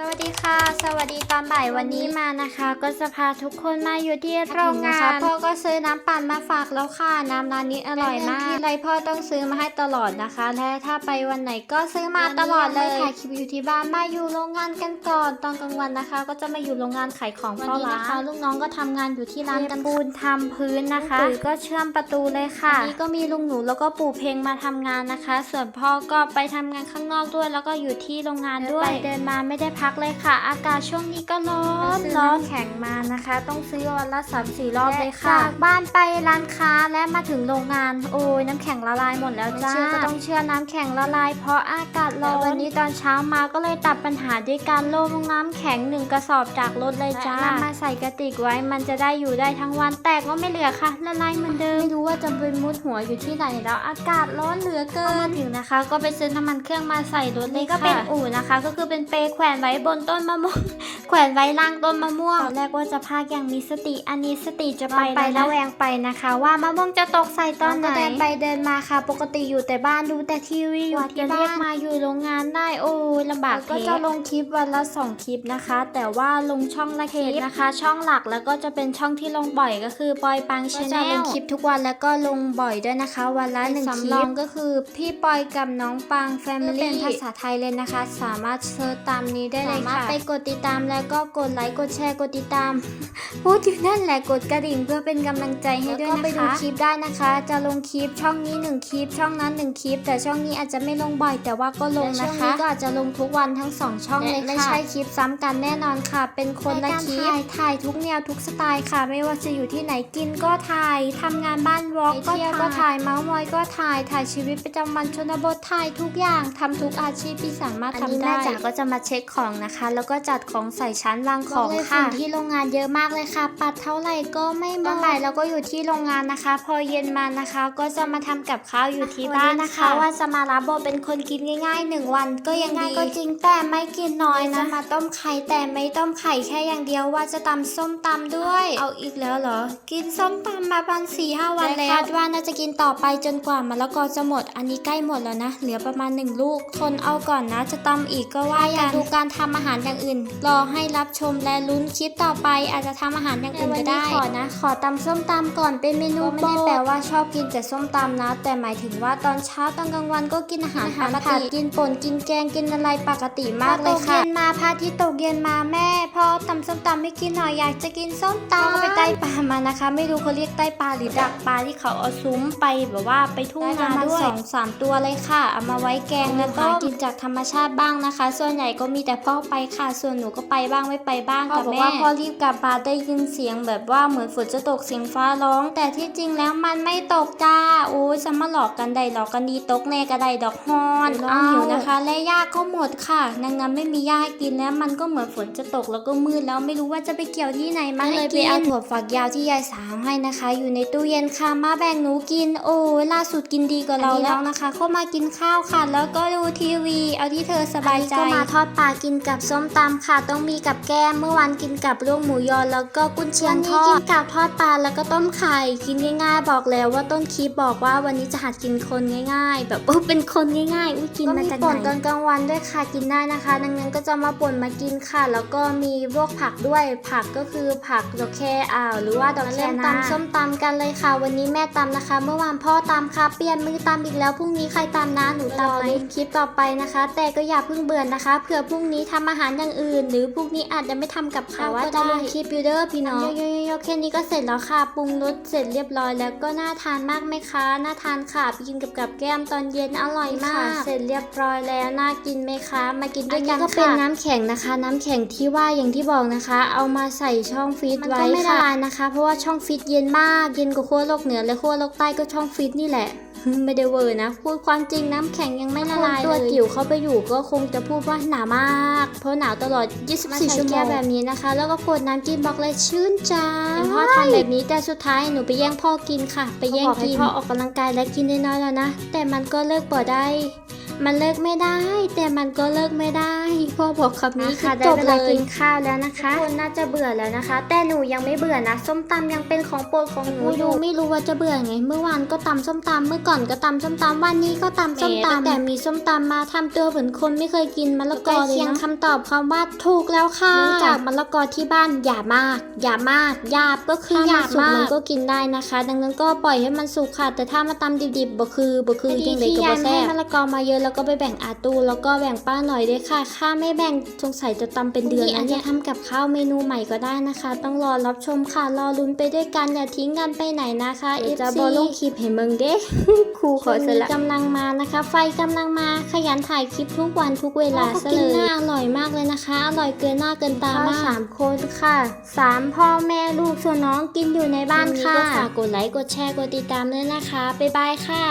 สวัสดีค่ะ สวัสดีตอนบ่ายวันนี้มานะคะ ก็จะพาทุกคนมาอยู่ที่โรงงานพ่อก็ซื้อน้ำปั่นมาฝากแล้วค่ะ น้ำร้านนี้อร่อยมากที่ไรพ่อต้องซื้อมาให้ตลอดนะคะ และถ้าไปวันไหนก็ซื้อมาตลอดเลยถ่ายคลิปอยู่ที่บ้านมาอยู่โรงงานกันก่อนตอนกลางวันนะคะ ก็จะมาอยู่โรงงานขายของพ่อร้านนะคะลูกน้องก็ทำงานอยู่ที่ร้านกันปูนทำพื้นนะคะปุ๋ยก็เชื่อมประตูเลยค่ะนี่ก็มีลุงหนูแล้วก็ปู่เพลงมาทำงานนะคะ ส่วนพ่อก็ไปทำงานข้างนอกด้วย แล้วก็อยู่ที่โรงงานด้วยเดินมาไม่ได้พักเลยค่ะ อากาศช่วงนี้ก็ร้อนร้อนแข็งมานะคะ ต้องซื้อวันละสามสี่รอบเลยค่ะจากบ้านไปร้านค้าและมาถึงโรงงาน โอ้ยน้ำแข็งละลายหมดแล้วจ้าเชื่อก็ต้องเชื่อน้ำแข็งละลาย เพราะอากาศร้อนวันนี้ตอนเช้ามาก็เลยตัดปัญหาด้วยการโลงน้ำแข็งหนึ่งกระสอบจากรถเลยจ้านำมาใส่กระติกไว้มันจะได้อยู่ได้ทั้งวันแต่ก็ไม่เหลือค่ะละลายเหมือนเดิมไม่รู้ว่าจะเป็นมุดหัวอยู่ที่ไหนแล้วอากาศร้อนเหลือเกินมาถึงนะคะ ก็ไปซื้อน้ำมันเครื่องมาใส่รถเลยก็เป็นอู่นะคะ ก็คือเป็นเปรย์แขวนไว้บนต้นมะม่วง แขวนไว้ล่างต้นมะม่วงตอนแรกว่าจะพากอย่างมีสติ อันนี้สติจะไปไปแล้วแวงไปนะคะ ว่ามะม่วงจะตกใส่ตอนไหนเดินไปเดินมาค่ะ ปกติอยู่แต่บ้านดูแต่ทีวีอยู่ที่บ้านเรียกมาอยู่โรงงานได้โอ้ยลำบากก็จะลงคลิปวันละสองคลิปนะคะ แต่ว่าลงช่องละคลิปนะคะ ช่องหลักแล้วก็จะเป็นช่องที่ลงบ่อยก็คือปอยปังชาแนลลงคลิปทุกวันแล้วก็ลงบ่อยด้วยนะคะ วันละหนึ่งคลิปสำรองก็คือพี่ปอยกับน้องปังแฟมิลี่เป็นภาษาไทยเลยนะคะ สามารถเซิร์ชตามนี้ได้เลยค่ะสามารถไปกดติดตามแล้วก็กดไลค์กดแชร์กดติดตามพูดอยู่นั่นแหละกดกระดิ่งเพื่อเป็นกำลังใจให้ด้วยนะคะไปดูคลิปได้นะคะ จะลงคลิปช่องนี้หนึ่งคลิป ช่องนั้นหนึ่งคลิป แต่ช่องนี้อาจจะไม่ลงบ่อยแต่ว่าก็ลงนะคะช่องนี้ก็อาจจะลงทุกวันทั้งสองช่องเลยค่ะไม่ใช่คลิปซ้ำกันแน่นอนค่ะ เป็นคนละคลิปถ่ายทุกแนวทุกสไตล์ค่ะ ไม่ว่าจะอยู่ที่ไหนกินก็ถ่ายทำงานบ้านวอล์กก็ถ่ายก็ถ่ายเมาส์มอยก็ถ่ายถ่ายชีวิตประจำวันชนบทถ่ายทุกอย่างทำทุกอาชีพที่สามารถทำได้แม่จ๋าก็จะมาเช็คของนะคะ แล้วก็จัดของใส่ชั้นวางของค่ะที่โรงงานเยอะมากเลยค่ะ ปัดเท่าไหร่ก็ไม่หมดแล้วก็อยู่ที่โรงงานนะคะ พอเย็นมานะคะ ก็จะมาทำกับข้าวอยู่ที่บ้านนะคะ ว่าจะมารับโบเป็นคนกินง่ายๆหนึ่งวัน ก็ยังดีก็จริงแต่ไม่กินน้อยนะมาต้มไข่แต่ไม่ต้มไข่แค่อย่างเดียวว่าจะตำส้มตำด้วย เอาอีกแล้วเหรอ กินส้มตำมาประมาณสี่ห้าวันแล้วคาดว่าน่าจะกินต่อไปจนกว่ามะละกอจะหมด อันนี้ใกล้หมดแล้วนะ เหลือประมาณหนึ่งลูก ทนเอาก่อนนะจะตำอีกก็ว่าอยากดูการทำอาหารอย่างอื่น รอให้รับชมและลุ้นคลิปต่อไป อาจจะทำอาหารอย่างอื่นก็ได้ขอนะ ขอตำส้มตำก่อนเป็นเมนูไม่ได้แปลว่าชอบกินแต่ส้มตำนะ แต่หมายถึงว่าตอนเช้าตอนกลางวันก็กินอาหารปกติกินป่นกินแกงกินอะไรปกติมากเลยค่ะเย็นมาพระอาทิตย์ตกเย็นมาแม่พ่อตำส้มตำไม่กินหน่อยอยากจะกินส้มตำก็ไปใต้ปลามานะคะ ไม่รู้เขาเรียกใต้ปลาหรือดักปลาที่เขาเอาซุ้มไปแบบว่าไปทุ่งนาด้วยสองสามตัวเลยค่ะเอามาไว้แกงแล้วก็กินจากธรรมชาติบ้างนะคะ ส่วนใหญ่ก็มีแต่พ่อไปค่ะส่วนหนูก็ไปบ้างไม่ไปบ้างกับแม่ว่าพ่อรีบกลับมาได้ยินเสียงแบบว่าเหมือนฝนจะตกเสียงฟ้าร้อง แต่ที่จริงแล้วมันไม่ตกจ้าโอ้ยจะมาหลอกกันใดหลอกกันดีตกแน่กระไดดอกฮอนร้องหิวนะคะ และหญ้าก็หมดค่ะดังนั้นไม่มีหญ้าให้กินแล้วมันก็เหมือนฝนจะตกแล้วก็มืดแล้วไม่รู้ว่าจะไปเกี่ยวที่ไหนมาให้กินเลยไปเอาถั่วฝักยาวที่ยายสาวให้นะคะ อยู่ในตู้เย็นค่ะมาแบ่งหนูกิน โอ้ยล่าสุดกินดีกว่าเราแล้วนะคะเข้ามากินข้าวค่ะ แล้วก็ดูทีวี เอาที่เธอสบายใจก็มาทอดปลากินกับส้มตำค่ะ ต้องมีกับแก้ม เมื่อวานกินกับลวกหมูยอแล้วก็กุนเชียงทอดกินกับทอดปลาแล้วก็ต้มไข่กินง่ายๆ บอกแล้วว่าต้นคลิปบอกว่าวันนี้จะหัดกินคนง่าย ๆ แบบเป็นคนง่ายๆอุ้ยกินมาจากไหนป่นตอนกลางวันด้วยค่ะกินได้นะคะดังนั้นก็จะมาป่นมากินค่ะ แล้วก็มีพวกผักด้วยผักก็คือผักดอกแคอ่าวหรือว่าดอกแคนาตำส้มตำกันเลยค่ะ วันนี้แม่ตำนะคะ เมื่อวานพ่อตำค่ะเปลี่ยนมือตำอีกแล้วพรุ่งนี้ใครตำนะหนูตำไหมคลิปต่อไปนะคะ แต่ก็อย่าเพิ่งเบื่อนะคะเผื่อพรุ่งนี้ทำอาหารอย่างอื่น หรือพรุ่งนี้อาจจะไม่ทำกับข้าวก็ได้คลิปบิวเดอร์พี่น้องโยโยแค่นี้ก็เสร็จแล้วค่ะปรุงรสเสร็จเรียบร้อยแล้วก็น่าทานมากไหมคะน่าทานค่ะไปกินกับกับแก้มตอนเย็นอร่อยมาก เสร็จเรียบร้อยแล้วน่ากินไหมคะ มากินด้วยกันค่ะก็เป็นน้ำแข็งนะคะ น้ำแข็งที่ว่าอย่างที่บอกนะคะ เอามาใส่ช่องฟรีซไว้ค่ะไม่ละลายนะคะ เพราะว่าช่องฟรีซเย็นมากเย็นกว่าขั้วโลกเหนือและขั้วโลกใต้ก็ช่องฟรีซนี่แหละ ไม่ได้เวอร์นะ พูดความจริงน้ำแข็งยังไม่ละลายเลยตัวจิ๋วเข้าไปอยู่ก็คงจะพูดว่าหนาวมาก เพราะหนาวตลอด 24 ชั่วโมงแบบนี้นะคะ แล้วก็กดน้ำกินบอกเลยชื่นใจพ่อทำแบบนี้แต่สุดท้ายหนูไปแย่งพ่อกินค่ะ ไปแย่งกินพ่อออกกำลังกายและกินได้น้อยแล้วนะ แต่มันก็เลิกบ่ได้ มันเลิกไม่ได้ แต่มันก็เลิกไม่ได้พ่อบอกคำนี้ค่ะคือได้จบเวเลลายกิกินนข้าวแล้วนะคะคนน่าจะเบื่อแล้วนะคะ แต่หนูยังไม่เบื่อนะส้มตำยังเป็นของโปรดของหนูอยู่ไม่รู้ว่าจะเบื่อไง เมื่อวานก็ตำส้มตำเมื่อก่อนก็ตำส้มตำวันนี้ก็ตำส้มตำแต่มีส้มตำมาทำตัวเหมือนคนไม่เคยกินมะละกอเลยนะคำตอบคำว่าถูกแล้วค่ะเนื่องจากมะละกอที่บ้านหยาบมากหยาบมากหยาบก็คือหยาบมากมันก็กินได้นะคะ ดังนั้นก็ปล่อยให้มันสุกค่ะ แต่ถ้ามาตำดิบๆบ่คือบ่คือจังเลยก็บ่แซ่บมะละกอมาเยอะแล้วก็ไปแบ่งอาตูแล้วก็แบ่งป้าหน่อยด้วยค่ะค่าไม่แบ่งสงสัยจะตำเป็นเดือนแล้วเนี่ยทำกับข้าวเมนูใหม่ก็ได้นะคะ ต้องรอรับชมค่ะรอลุ้นไปด้วยกันอย่าทิ้งกันไปไหนนะคะเอฟจะซีบ่ลลงงคลิปให้มึงเด้ครูขอเสร็จละกำลังมานะคะ ไฟกำลังมาขยันถ่ายคลิปทุกวันทุกเวลาซะเลยน่าอร่อยมากเลยนะคะ อร่อยเกินหน้าเกินตามากสามคนค่ะสามพ่อแม่ลูกส่วนน้องกินอยู่ในบ้านค่ะก็ฝากกดไลค์กดแชร์กดติดตามด้วยนะคะบ๊ายบายค่ะ